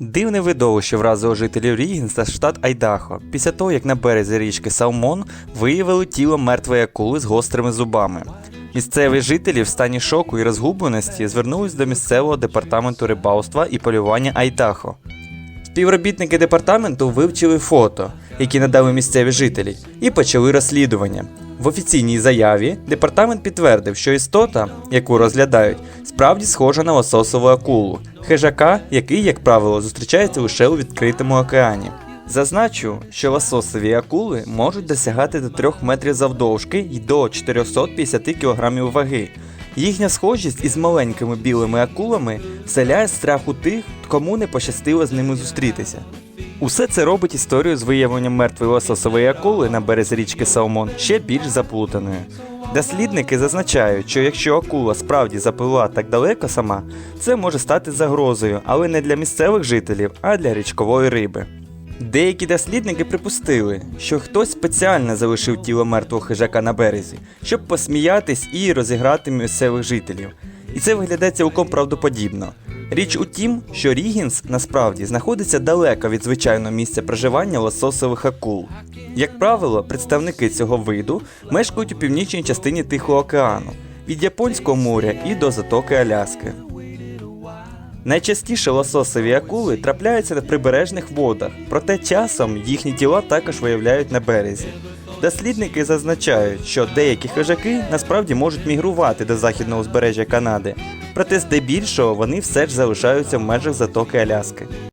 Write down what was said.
Дивне видовище вразило жителів Рігінса, штат Айдахо, після того, як на березі річки Салмон виявили тіло мертвої акули з гострими зубами. Місцеві жителі в стані шоку і розгубленості звернулись до місцевого департаменту рибалства і полювання Айдахо. Співробітники департаменту вивчили фото, які надали місцеві жителі, і почали розслідування. В офіційній заяві департамент підтвердив, що істота, яку розглядають, справді схожа на лососову акулу, хижака, який, як правило, зустрічається лише у відкритому океані. Зазначу, що лососові акули можуть досягати до 3 метрів завдовжки і до 450 кг ваги. Їхня схожість із маленькими білими акулами вселяє страх у тих, кому не пощастило з ними зустрітися. Усе це робить історію з виявленням мертвої лососової акули на березі річки Салмон ще більш заплутаною. Дослідники зазначають, що якщо акула справді запливла так далеко сама, це може стати загрозою, але не для місцевих жителів, а для річкової риби. Деякі дослідники припустили, що хтось спеціально залишив тіло мертвого хижака на березі, щоб посміятись і розіграти місцевих жителів. І це виглядає цілком правдоподібно. Річ у тім, що Рігінс насправді знаходиться далеко від звичайного місця проживання лососових акул. Як правило, представники цього виду мешкають у північній частині Тихого океану, від Японського моря і до затоки Аляски. Найчастіше лососові акули трапляються на прибережних водах, проте часом їхні тіла також виявляють на березі. Дослідники зазначають, що деякі хижаки насправді можуть мігрувати до західного узбережжя Канади, проте здебільшого вони все ж залишаються в межах затоки Аляски.